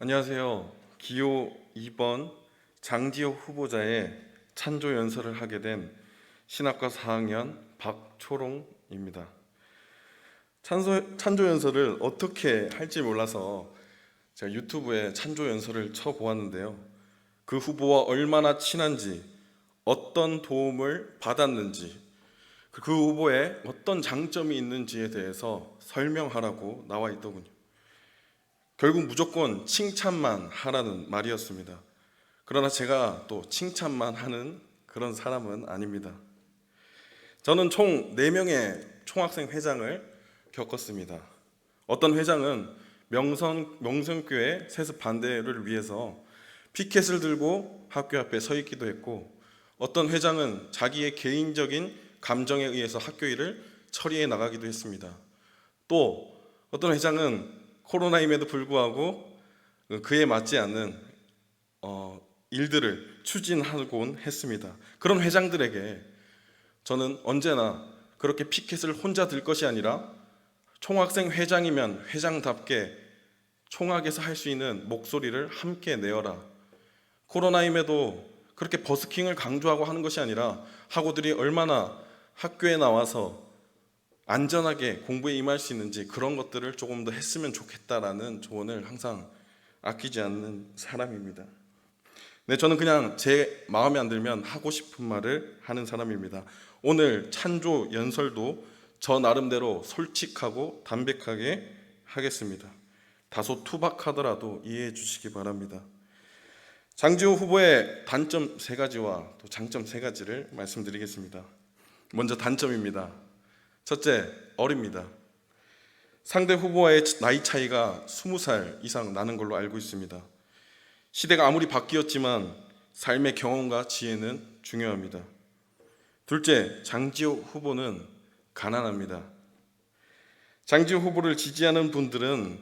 안녕하세요. 기호 2번 장지호 후보자의 찬조 연설을 하게 된 신학과 4학년 박초롱입니다. 찬소, 찬조 연설을 어떻게 할지 몰라서 제가 유튜브에 찬조 연설을 쳐보았는데요. 그 후보와 얼마나 친한지, 어떤 도움을 받았는지, 그 후보에 어떤 장점이 있는지에 대해서 설명하라고 나와 있더군요. 결국 무조건 칭찬만 하라는 말이었습니다. 그러나 제가 또 칭찬만 하는 그런 사람은 아닙니다. 저는 총 4명의 총학생 회장을 겪었습니다. 어떤 회장은 명성, 명성교회 세습 반대를 위해서 피켓을 들고 학교 앞에 서 있기도 했고 어떤 회장은 자기의 개인적인 감정에 의해서 학교 일을 처리해 나가기도 했습니다. 또 어떤 회장은 코로나임에도 불구하고 그에 맞지 않는 어, 일들을 추진하곤 했습니다. 그런 회장들에게 저는 언제나 그렇게 피켓을 혼자 들 것이 아니라 총학생 회장이면 회장답게 총학에서 할 수 있는 목소리를 함께 내어라. 코로나임에도 그렇게 버스킹을 강조하고 하는 것이 아니라 학우들이 얼마나 학교에 나와서 안전하게 공부에 임할 수 있는지 그런 것들을 조금 더 했으면 좋겠다라는 조언을 항상 아끼지 않는 사람입니다. 네, 저는 그냥 제 마음에 안 들면 하고 싶은 말을 하는 사람입니다. 오늘 찬조 연설도 저 나름대로 솔직하고 담백하게 하겠습니다. 다소 투박하더라도 이해해 주시기 바랍니다. 장지호 후보의 단점 세 가지와 또 장점 세 가지를 말씀드리겠습니다. 먼저 단점입니다. 첫째, 어립니다. 상대 후보와의 나이 차이가 20살 이상 나는 걸로 알고 있습니다. 시대가 아무리 바뀌었지만 삶의 경험과 지혜는 중요합니다. 둘째, 장지호 후보는 가난합니다. 장지호 후보를 지지하는 분들은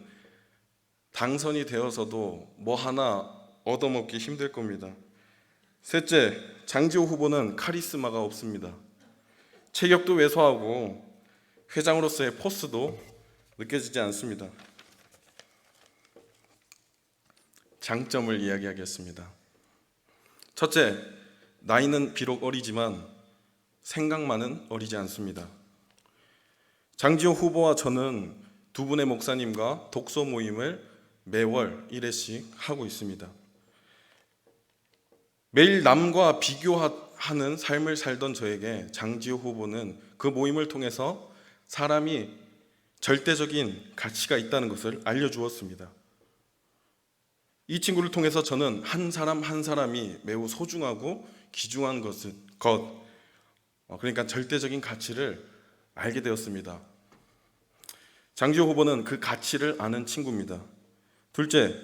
당선이 되어서도 뭐 하나 얻어먹기 힘들 겁니다. 셋째, 장지호 후보는 카리스마가 없습니다. 체격도 왜소하고 회장으로서의 포스도 느껴지지 않습니다. 장점을 이야기하겠습니다. 첫째, 나이는 비록 어리지만 생각만은 어리지 않습니다. 장지호 후보와 저는 두 분의 목사님과 독서 모임을 매월 1회씩 하고 있습니다. 매일 남과 비교하는 삶을 살던 저에게 장지호 후보는 그 모임을 통해서 사람이 절대적인 가치가 있다는 것을 알려주었습니다. 이 친구를 통해서 저는 한 사람 한 사람이 매우 소중하고 귀중한 것은 것, 어, 그러니까 절대적인 가치를 알게 되었습니다. 장지호 후보는 그 가치를 아는 친구입니다. 둘째,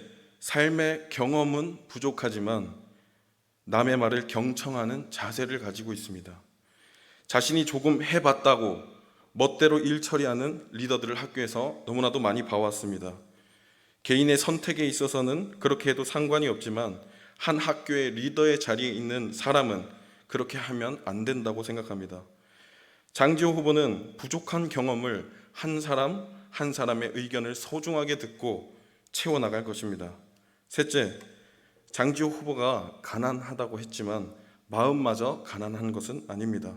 삶의 경험은 부족하지만 남의 말을 경청하는 자세를 가지고 있습니다. 자신이 조금 해봤다고 멋대로 일 처리하는 리더들을 학교에서 너무나도 많이 봐왔습니다. 개인의 선택에 있어서는 그렇게 해도 상관이 없지만 한 학교의 리더의 자리에 있는 사람은 그렇게 하면 안 된다고 생각합니다. 장지호 후보는 부족한 경험을 한 사람 한 사람의 의견을 소중하게 듣고 채워나갈 것입니다. 셋째, 장지호 후보가 가난하다고 했지만 마음마저 가난한 것은 아닙니다.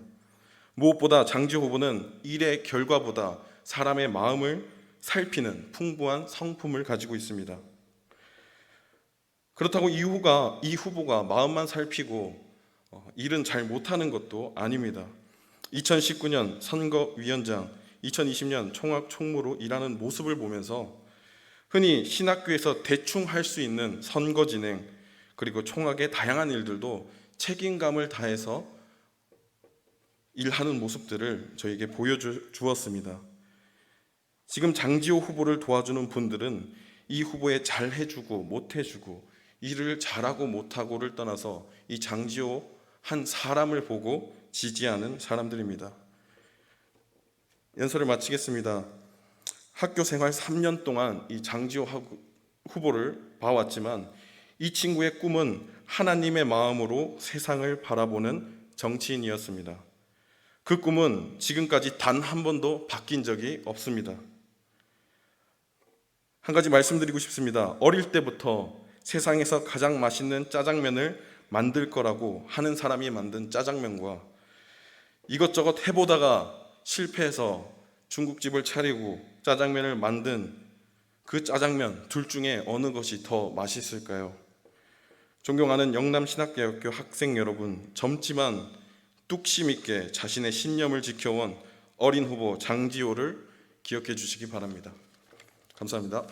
무엇보다 장지호 후보는 일의 결과보다 사람의 마음을 살피는 풍부한 성품을 가지고 있습니다. 그렇다고 이 후가 이 후보가 마음만 살피고 어, 일은 잘 못하는 것도 아닙니다. 2019년 선거위원장, 2020년 총학 총무로 일하는 모습을 보면서 흔히 신학교에서 대충 할 수 있는 선거 진행 그리고 총학의 다양한 일들도 책임감을 다해서 일하는 모습들을 저에게 보여주었습니다. 지금 장지호 후보를 도와주는 분들은 이 후보에 잘 해주고 못 해주고 일을 잘하고 못하고를 떠나서 이 장지호 한 사람을 보고 지지하는 사람들입니다. 연설을 마치겠습니다. 학교 생활 3년 동안 이 장지호 후보를 봐왔지만 이 친구의 꿈은 하나님의 마음으로 세상을 바라보는 정치인이었습니다. 그 꿈은 지금까지 단 한 번도 바뀐 적이 없습니다. 한 가지 말씀드리고 싶습니다. 어릴 때부터 세상에서 가장 맛있는 짜장면을 만들 거라고 하는 사람이 만든 짜장면과 이것저것 해보다가 실패해서 중국집을 차리고 짜장면을 만든 그 짜장면 둘 중에 어느 것이 더 맛있을까요? 존경하는 영남 신학대학교 학생 여러분, 젊지만 뚝심 있게 자신의 신념을 지켜온 어린 후보 장지호를 기억해 주시기 바랍니다. 감사합니다.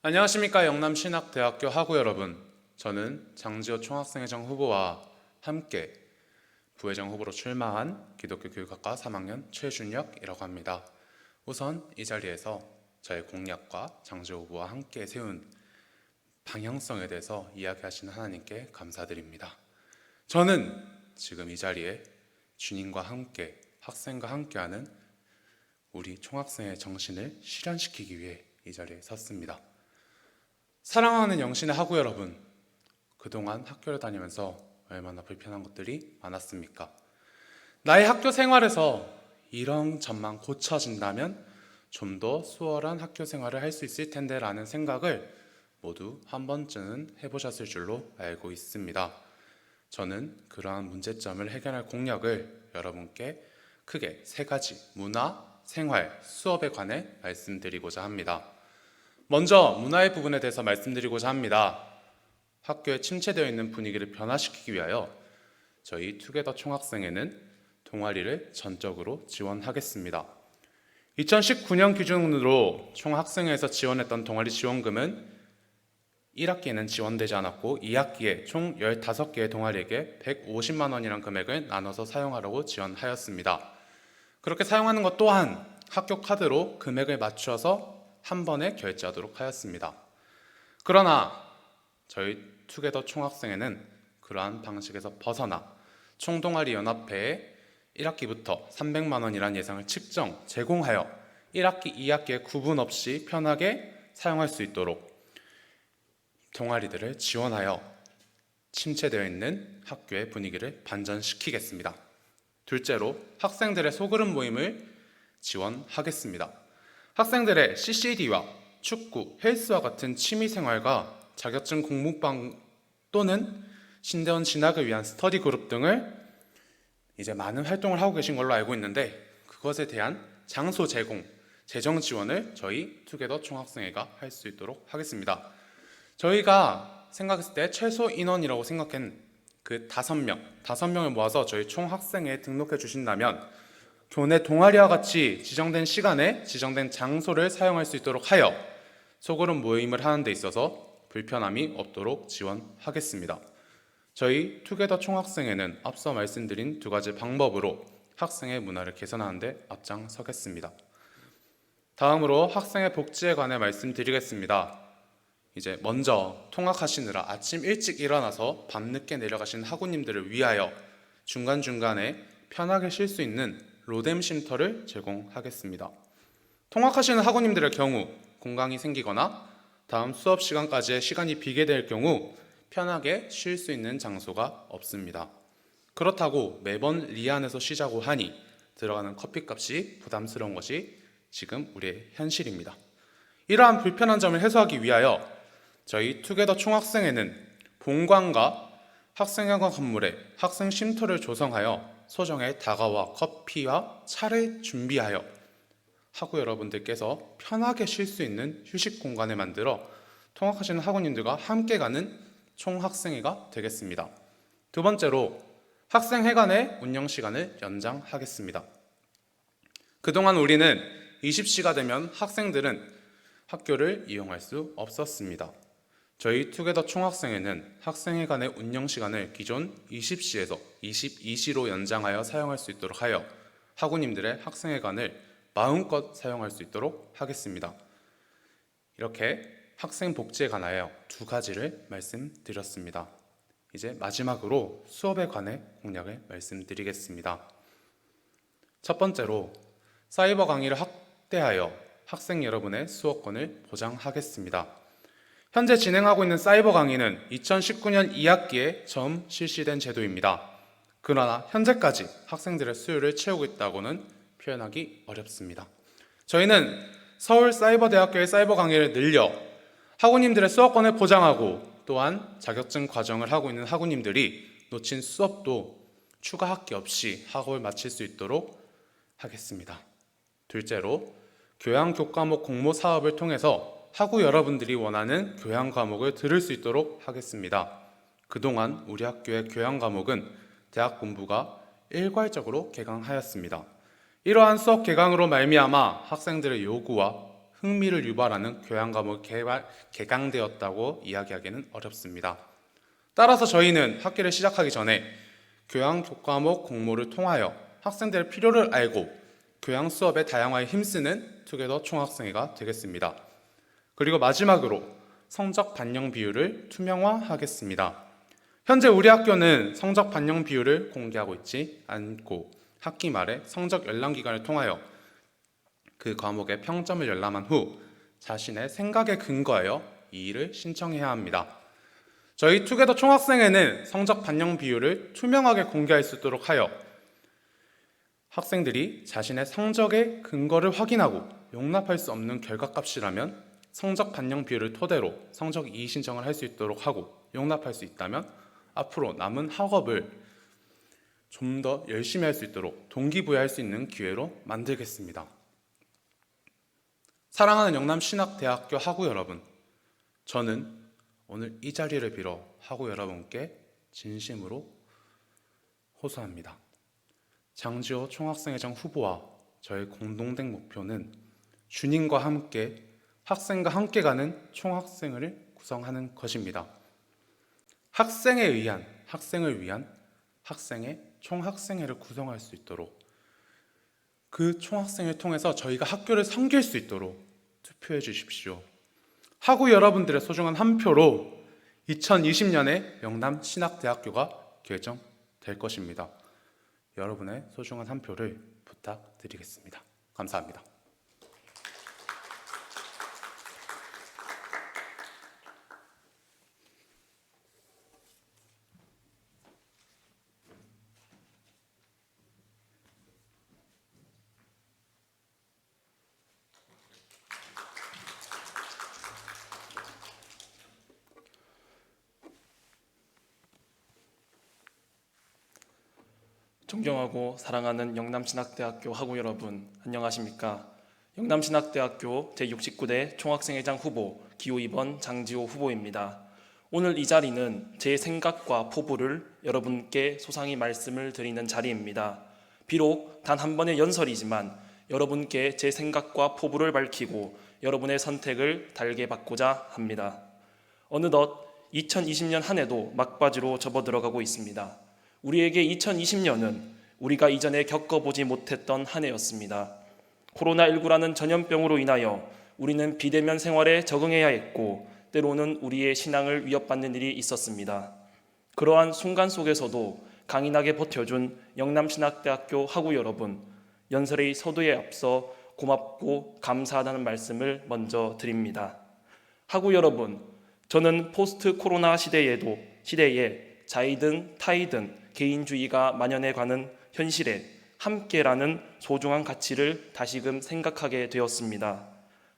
안녕하십니까 영남신학대학교 학우 여러분. 저는 장지호 총학생회장 후보와 함께 부회장 후보로 출마한 기독교 교육학과 3학년 최준혁이라고 합니다. 우선 이 자리에서 저의 공약과 장지호 후보와 함께 세운 방향성에 대해서 이야기하시는 하나님께 감사드립니다. 저는 지금 이 자리에 주님과 함께 학생과 함께하는 우리 총학생의 정신을 실현시키기 위해 이 자리에 섰습니다 사랑하는 영신의 학우 여러분, 그동안 학교를 다니면서 얼마나 불편한 것들이 많았습니까? 나의 학교 생활에서 이런 점만 고쳐진다면 좀 더 수월한 학교 생활을 할 수 있을 텐데 라는 생각을 모두 한 번쯤은 해보셨을 줄로 알고 있습니다. 저는 그러한 문제점을 해결할 공약을 여러분께 크게 세 가지 문화, 생활, 수업에 관해 말씀드리고자 합니다. 먼저 문화의 부분에 대해서 말씀드리고자 합니다. 학교에 침체되어 있는 분위기를 변화시키기 위하여 저희 투게더 총학생회는 동아리를 전적으로 지원하겠습니다. 2019년 기준으로 총학생회에서 지원했던 동아리 지원금은 1학기에는 지원되지 않았고 2학기에 총 15개의 동아리에게 150만 원이라는 금액을 나눠서 사용하라고 지원하였습니다. 그렇게 사용하는 것 또한 학교 카드로 금액을 맞추어서 한 번에 결제하도록 하였습니다. 그러나 저희 투게더 총학생회는 그러한 방식에서 벗어나 총동아리 연합회에 1학기부터 300만 원이라는 예상을 측정 제공하여 1학기, 2학기에 구분 없이 편하게 사용할 수 있도록 동아리들을 지원하여 침체되어 있는 학교의 분위기를 반전시키겠습니다. 둘째로 학생들의 소그룹 모임을 지원하겠습니다. 학생들의 CCD와 축구, 헬스와 같은 취미 생활과 자격증 공부방 또는 신대원 진학을 위한 스터디 그룹 등을 이제 많은 활동을 하고 계신 걸로 알고 있는데 그것에 대한 장소 제공, 재정 지원을 저희 투게더 총학생회가 할 수 있도록 하겠습니다. 저희가 생각했을 때 최소 인원이라고 생각한 그 다섯 명, 다섯 명을 모아서 저희 총학생회에 등록해 주신다면 교내 동아리와 같이 지정된 시간에 지정된 장소를 사용할 수 있도록 하여 소그룹 모임을 하는 데 있어서 불편함이 없도록 지원하겠습니다. 저희 투게더 총학생회는 앞서 말씀드린 두 가지 방법으로 학생의 문화를 개선하는 데 앞장서겠습니다. 다음으로 학생의 복지에 관해 말씀드리겠습니다. 이제 먼저 통학하시느라 아침 일찍 일어나서 밤늦게 내려가신 학우님들을 위하여 중간중간에 편하게 쉴 수 있는 로뎀 쉼터를 제공하겠습니다. 통학하시는 학우님들의 경우 공강이 생기거나 다음 수업 시간까지의 시간이 비게 될 경우 편하게 쉴 수 있는 장소가 없습니다. 그렇다고 매번 리안에서 쉬자고 하니 들어가는 커피값이 부담스러운 것이 지금 우리의 현실입니다. 이러한 불편한 점을 해소하기 위하여 저희 투게더 총학생회는 본관과 학생회관 건물에 학생 쉼터를 조성하여 소정의 다가와 커피와 차를 준비하여 학우 여러분들께서 편하게 쉴 수 있는 휴식 공간을 만들어 통학하시는 학우님들과 함께 가는 총학생회가 되겠습니다. 두 번째로 학생회관의 운영 시간을 연장하겠습니다. 그동안 우리는 20시가 되면 학생들은 학교를 이용할 수 없었습니다. 저희 투게더 총학생회는 학생회관의 운영 시간을 기존 20시에서 22시로 연장하여 사용할 수 있도록 하여 학우님들의 학생회관을 마음껏 사용할 수 있도록 하겠습니다. 이렇게 학생 복지에 관하여 두 가지를 말씀드렸습니다. 이제 마지막으로 수업에 관해 공략을 말씀드리겠습니다. 첫 번째로 사이버 강의를 확대하여 학생 여러분의 수업권을 보장하겠습니다. 현재 진행하고 있는 사이버 강의는 2019년 2학기에 처음 실시된 제도입니다. 그러나 현재까지 학생들의 수요를 채우고 있다고는 표현하기 어렵습니다. 저희는 서울 사이버대학교의 사이버 강의를 늘려 학우님들의 수업권을 보장하고 또한 자격증 과정을 하고 있는 학우님들이 놓친 수업도 추가 학기 없이 학업을 마칠 수 있도록 하겠습니다. 둘째로 교양 교과목 공모 사업을 통해서 학우 여러분들이 원하는 교양 과목을 들을 수 있도록 하겠습니다. 그동안 우리 학교의 교양 과목은 대학 본부가 일괄적으로 개강하였습니다. 이러한 수업 개강으로 말미암아 학생들의 요구와 흥미를 유발하는 교양 과목 개발, 개강되었다고 이야기하기는 어렵습니다. 따라서 저희는 학기를 시작하기 전에 교양 교과목 공모를 통하여 학생들의 필요를 알고 교양 수업의 다양화에 힘쓰는 투게더 총학생회가 되겠습니다. 그리고 마지막으로 성적 반영 비율을 투명화하겠습니다. 현재 우리 학교는 성적 반영 비율을 공개하고 있지 않고 학기 말에 성적 열람 기간을 통하여 그 과목의 평점을 열람한 후 자신의 생각에 근거하여 이의를 신청해야 합니다. 저희 투게더 총학생회는 성적 반영 비율을 투명하게 공개할 수 있도록 하여 학생들이 자신의 성적의 근거를 확인하고 용납할 수 없는 결과값이라면 성적 반영 비율을 토대로 성적 이의 신청을 할 수 있도록 하고 용납할 수 있다면 앞으로 남은 학업을 좀 더 열심히 할 수 있도록 동기부여할 수 있는 기회로 만들겠습니다. 사랑하는 영남 신학대학교 학우 여러분, 저는 오늘 이 자리를 빌어 학우 여러분께 진심으로 호소합니다. 장지호 총학생회장 후보와 저의 공동된 목표는 주님과 함께 학생과 함께 가는 총학생회를 구성하는 것입니다. 학생에 의한 학생을 위한 학생의 총학생회를 구성할 수 있도록 그 총학생을 통해서 저희가 학교를 섬길 수 있도록 투표해 주십시오. 학우 여러분들의 소중한 한 표로 2020년에 영남 신학대학교가 결정될 것입니다. 여러분의 소중한 한 표를 부탁드리겠습니다. 감사합니다. 존경하고 사랑하는 영남신학대학교 학우 여러분 안녕하십니까? 영남신학대학교 제69대 총학생회장 후보 기호 2번 장지호 후보입니다. 오늘 이 자리는 제 생각과 포부를 여러분께 소상히 말씀을 드리는 자리입니다. 비록 단 한 번의 연설이지만 여러분께 제 생각과 포부를 밝히고 여러분의 선택을 달게 받고자 합니다. 어느덧 2020년 한 해도 막바지로 접어 들어가고 있습니다. 우리에게 2020년은 우리가 이전에 겪어보지 못했던 한 해였습니다. 코로나19라는 전염병으로 인하여 우리는 비대면 생활에 적응해야 했고 때로는 우리의 신앙을 위협받는 일이 있었습니다. 그러한 순간 속에서도 강인하게 버텨준 영남신학대학교 학우 여러분, 연설의 서두에 앞서 고맙고 감사하다는 말씀을 먼저 드립니다. 학우 여러분, 저는 포스트 코로나 시대에도 시대에 자이든 타이든 개인주의가 만연해 가는 현실에 함께라는 소중한 가치를 다시금 생각하게 되었습니다.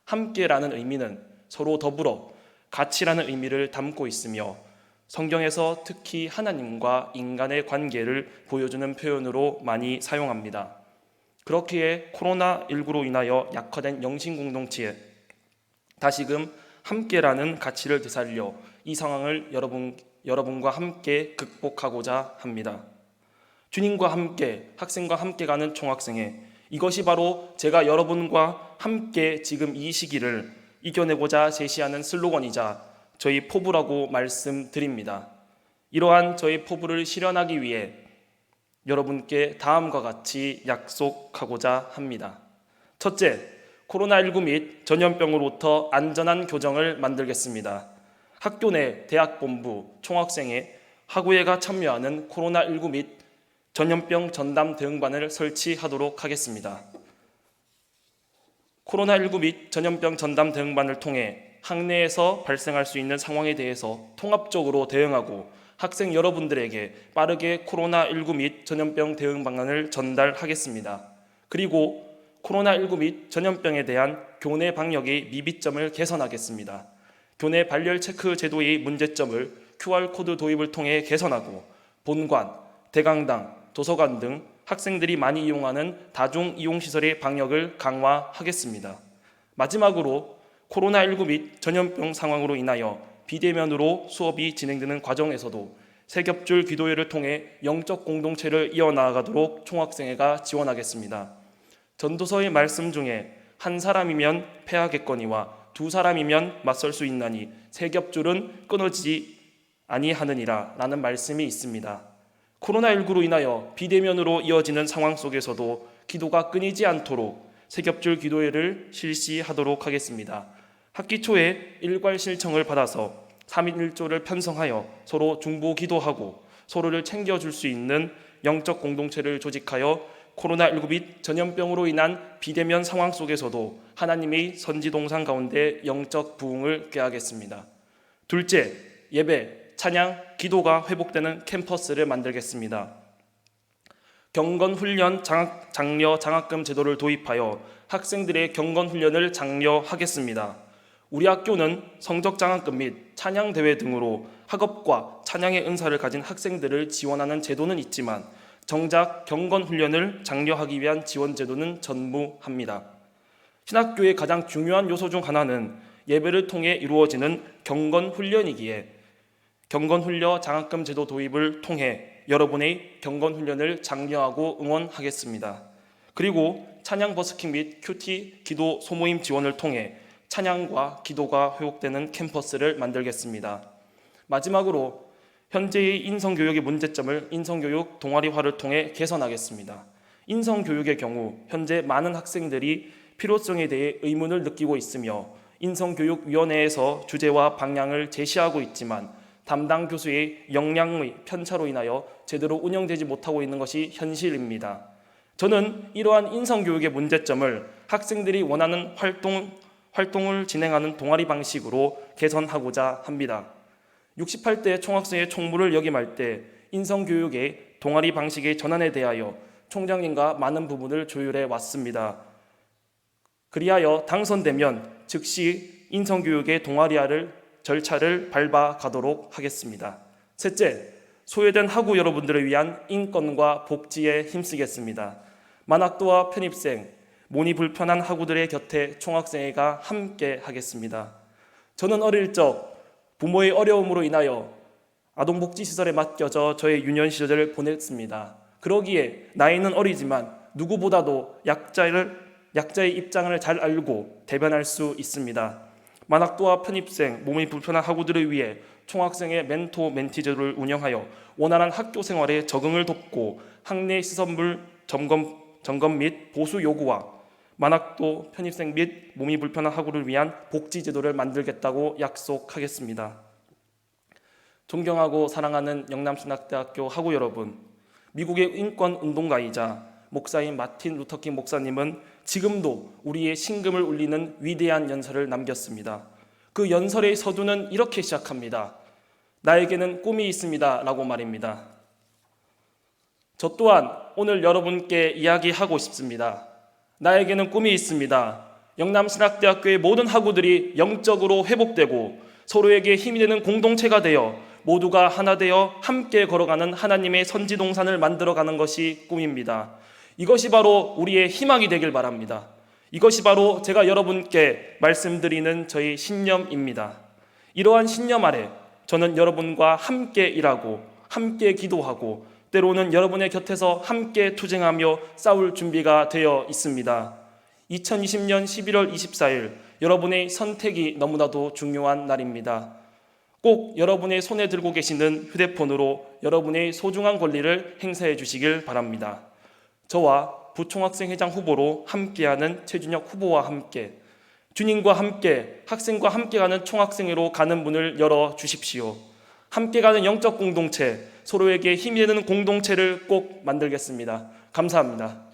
함께라는 의미는 서로 더불어 가치라는 의미를 담고 있으며 성경에서 특히 하나님과 인간의 관계를 보여주는 표현으로 많이 사용합니다. 그렇기에 코로나19로 인하여 약화된 영신 공동체에 다시금 함께라는 가치를 되살려 이 상황을 여러분 여러분과 함께 극복하고자 합니다. 주님과 함께 학생과 함께 가는 총학생회 이것이 바로 제가 여러분과 함께 지금 이 시기를 이겨내고자 제시하는 슬로건이자 저희 포부라고 말씀드립니다. 이러한 저희 포부를 실현하기 위해 여러분께 다음과 같이 약속하고자 합니다. 첫째, 코로나19 및 전염병으로부터 안전한 교정을 만들겠습니다. 학교 내 대학 본부 총학생회 학우회가 참여하는 코로나19 및 전염병 전담 대응반을 설치하도록 하겠습니다. 코로나19 및 전염병 전담 대응반을 통해 학내에서 발생할 수 있는 상황에 대해서 통합적으로 대응하고 학생 여러분들에게 빠르게 코로나19 및 전염병 대응 방안을 전달하겠습니다. 그리고 코로나19 및 전염병에 대한 교내 방역의 미비점을 개선하겠습니다. 교내 발열 체크 제도의 문제점을 QR코드 도입을 통해 개선하고 본관, 대강당, 도서관 등 학생들이 많이 이용하는 다중 이용 시설의 방역을 강화하겠습니다. 마지막으로 코로나19 및 전염병 상황으로 인하여 비대면으로 수업이 진행되는 과정에서도 세겹줄 기도회를 통해 영적 공동체를 이어나가도록 총학생회가 지원하겠습니다. 전도서의 말씀 중에 한 사람이면 패하겠거니와 두 사람이면 맞설 수 있나니 세겹줄은 끊어지지 아니하느니라 라는 말씀이 있습니다. 코로나19로 인하여 비대면으로 이어지는 상황 속에서도 기도가 끊이지 않도록 세겹줄 기도회를 실시하도록 하겠습니다. 학기 초에 일괄 신청을 받아서 3인 1조를 편성하여 서로 중보 기도하고 서로를 챙겨줄 수 있는 영적 공동체를 조직하여 코로나19 및 전염병으로 인한 비대면 상황 속에서도 하나님의 선지동상 가운데 영적 부흥을 꾀하겠습니다. 둘째, 예배, 찬양, 기도가 회복되는 캠퍼스를 만들겠습니다. 경건 훈련 장학, 장려 장학금 제도를 도입하여 학생들의 경건 훈련을 장려하겠습니다. 우리 학교는 성적 장학금 및 찬양 대회 등으로 학업과 찬양의 은사를 가진 학생들을 지원하는 제도는 있지만 정작 경건 훈련을 장려하기 위한 지원 제도는 전무합니다. 신학교의 가장 중요한 요소 중 하나는 예배를 통해 이루어지는 경건 훈련이기에 경건 훈련 장학금 제도 도입을 통해 여러분의 경건 훈련을 장려하고 응원하겠습니다. 그리고 찬양 버스킹 및 큐티 기도 소모임 지원을 통해 찬양과 기도가 회복되는 캠퍼스를 만들겠습니다. 마지막으로 현재의 인성교육의 문제점을 인성교육 동아리화를 통해 개선하겠습니다. 인성교육의 경우 현재 많은 학생들이 필요성에 대해 의문을 느끼고 있으며 인성교육위원회에서 주제와 방향을 제시하고 있지만 담당 교수의 역량의 편차로 인하여 제대로 운영되지 못하고 있는 것이 현실입니다. 저는 이러한 인성교육의 문제점을 학생들이 원하는 활동, 활동을 진행하는 동아리 방식으로 개선하고자 합니다. 68대 총학생회 총무를 역임할 때 인성교육의 동아리 방식의 전환에 대하여 총장님과 많은 부분을 조율해 왔습니다. 그리하여 당선되면 즉시 인성교육의 동아리화를 절차를 밟아 가도록 하겠습니다. 셋째, 소외된 학우 여러분들을 위한 인권과 복지에 힘쓰겠습니다. 만학도와 편입생, 몸이 불편한 학우들의 곁에 총학생회가 함께 하겠습니다. 저는 어릴 적 부모의 어려움으로 인하여 아동복지시설에 맡겨져 저의 유년 시절을 보냈습니다. 그러기에 나이는 어리지만 누구보다도 약자를 약자의 입장을 잘 알고 대변할 수 있습니다. 만학도와 편입생, 몸이 불편한 학우들을 위해 총학생의 멘토 멘티제도를 운영하여 원활한 학교 생활에 적응을 돕고 학내 시설물 점검 점검 및 보수 요구와 만학도 편입생 및 몸이 불편한 학우를 위한 복지 제도를 만들겠다고 약속하겠습니다. 존경하고 사랑하는 영남신학대학교 학우 여러분, 미국의 인권 운동가이자 목사인 마틴 루터킹 목사님은 지금도 우리의 신금을 울리는 위대한 연설을 남겼습니다. 그 연설의 서두는 이렇게 시작합니다. 나에게는 꿈이 있습니다. 라고 말입니다. 저 또한 오늘 여러분께 이야기하고 싶습니다. 나에게는 꿈이 있습니다. 영남신학대학교의 모든 학우들이 영적으로 회복되고 서로에게 힘이 되는 공동체가 되어 모두가 하나 되어 함께 걸어가는 하나님의 선지동산을 만들어가는 것이 꿈입니다. 이것이 바로 우리의 희망이 되길 바랍니다. 이것이 바로 제가 여러분께 말씀드리는 저희 신념입니다. 이러한 신념 아래 저는 여러분과 함께 일하고 함께 기도하고 때로는 여러분의 곁에서 함께 투쟁하며 싸울 준비가 되어 있습니다. 2020년 11월 24일 여러분의 선택이 너무나도 중요한 날입니다. 꼭 여러분의 손에 들고 계시는 휴대폰으로 여러분의 소중한 권리를 행사해 주시길 바랍니다. 저와 부총학생회장 후보로 함께하는 최준혁 후보와 함께 주님과 함께 학생과 함께 가는 총학생회로 가는 문을 열어 주십시오. 함께 가는 영적 공동체, 서로에게 힘이 되는 공동체를 꼭 만들겠습니다. 감사합니다.